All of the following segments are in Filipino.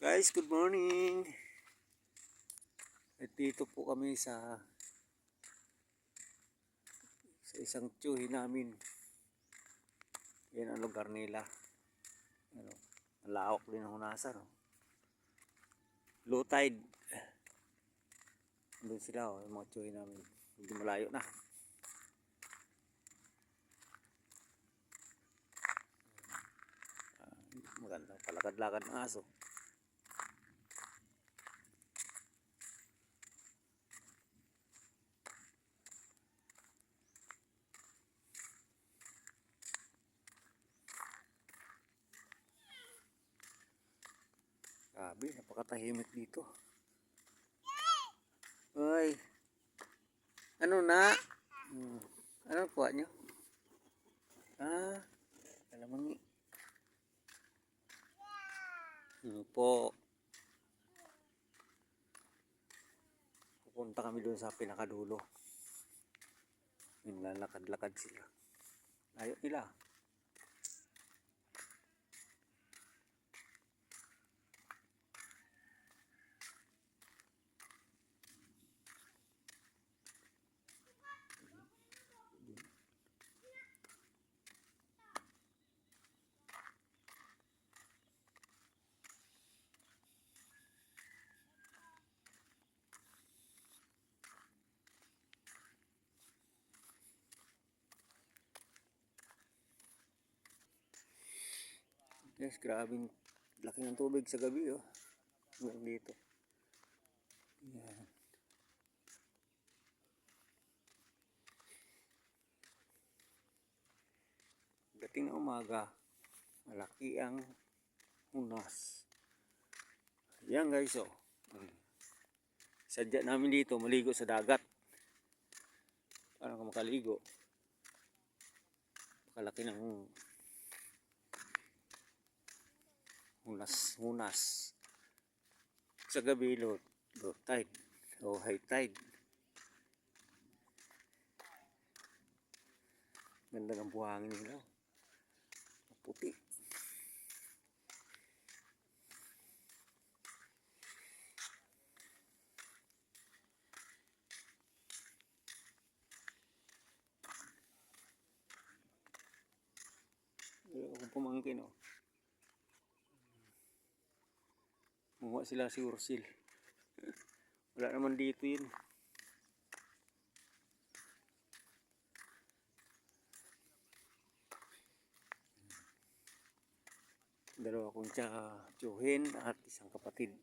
Guys, good morning. At dito po kami sa sa isang tsuhi namin. Yan ang lugar nila. Ano, ang din ang nasa, no? Low tide. Doon sila, oh, yung mga tsuhi namin. Hindi malayo na. Ah, maganda, palakad-lakad ng aso. Grabe, napakatahimik dito. Hoy. Ano na? Hmm. Ano po nyo? Ah, alam mo Ano po? Pupunta kami doon sa pinakadulo. Nilalakad-lakad sila. Ayaw nila. Yes, grabing laki ng tubig sa gabi, oh. Hanggang dito. Yan. Dating na umaga, malaki ang hunas. Yan guys, oh. Sadya namin dito, maligo sa dagat. Para ka makaligo. Kalaki ng hunas hunas. Sa gabi low, low tide. O high tide. Ganda ng buhangin nila. Puti Ayaw kong pumangkin oh Muha sila si Ursil. Wala naman dito yun. Dalawa kong tsuhin at isang kapatid.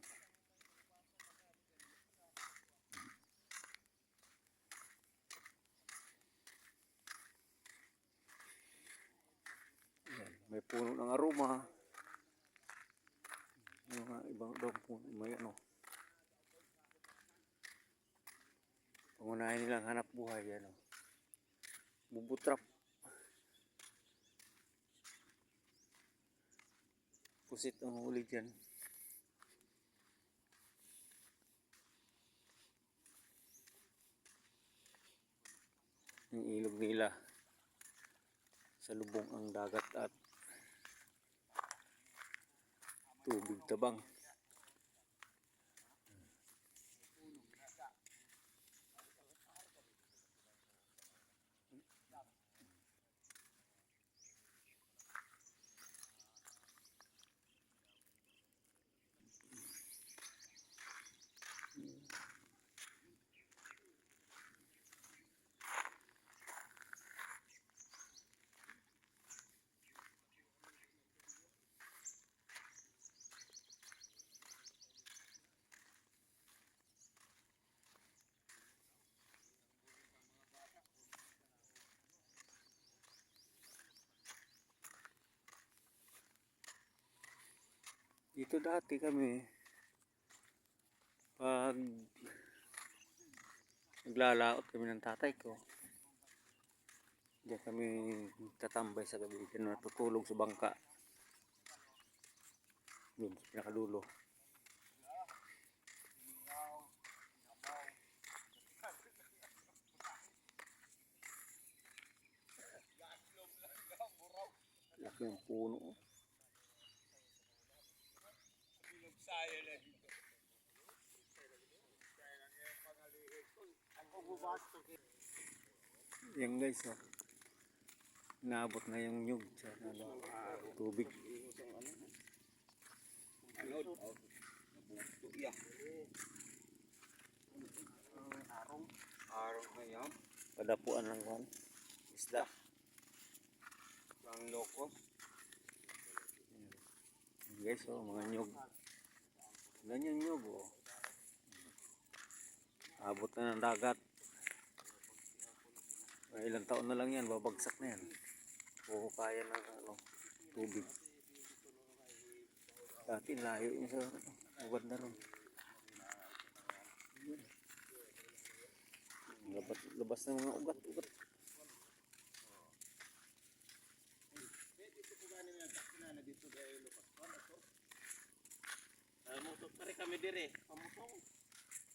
May puno ng aroma. Ibang daw puno, may ano. Pangunahin nilang hanap buhay, ano. Bubutrap. Pusit ang huli dyan. Yung ilog nila sa lubong ang dagat at tubig tabang. Dito dati kami pag naglalaot kami ng tatay ko. Diyan kami tatambay sa gabi. Diyan natutulog sa bangka. Doon sa pinakadulo. Laki ng puno. Yan guys, oh. Naabot na yung nyug sa ano, tubig. Arong na yan. Padapuan lang kan. Isda. Ang loko. Guys, oh, mga nyug. Ganyan nyug, oh. Abot na ng dagat. Mga ilang taon na lang yan, babagsak na yan. Kukukayan ng ano, tubig. Dati layo niya sa ano, maganda ron. Yun. Labas, labas ng mga ugat, ugat. Ay, mutot pa rin kami dire. Pamutong.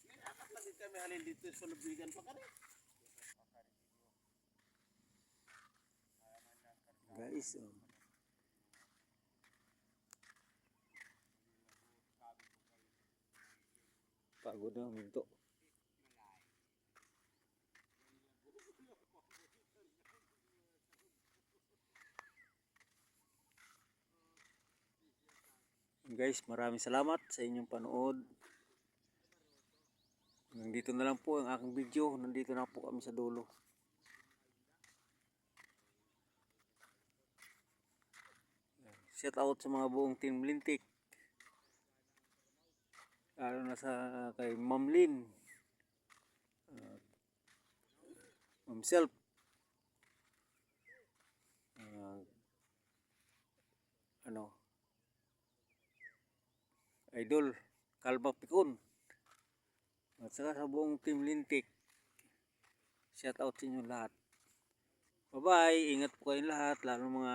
May na din kami halin dito sa lubigan pa kami. Guys, oh. Pagod na minto. Guys, maraming salamat sa inyong panood. Nandito na lang po ang aking video. Nandito na po kami sa dulo. Shout out sa mga buong team Lintik. Lalo na sa kay Ma'am Lin. Ma'am Self. Uh, ano? Idol. Kalma Pikon. At saka sa buong team Lintik. Shout out sa inyo lahat. Bye-bye. Ingat po kayong lahat. Lalo mga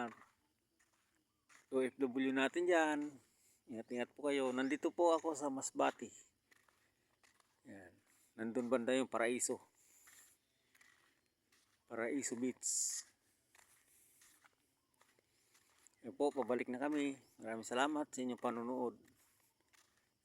OFW natin dyan. Ingat-ingat po kayo. Nandito po ako sa Masbati. Yan. Nandun banda yung Paraiso. Paraiso Beach. Yan po, pabalik na kami. Maraming salamat sa inyong panonood.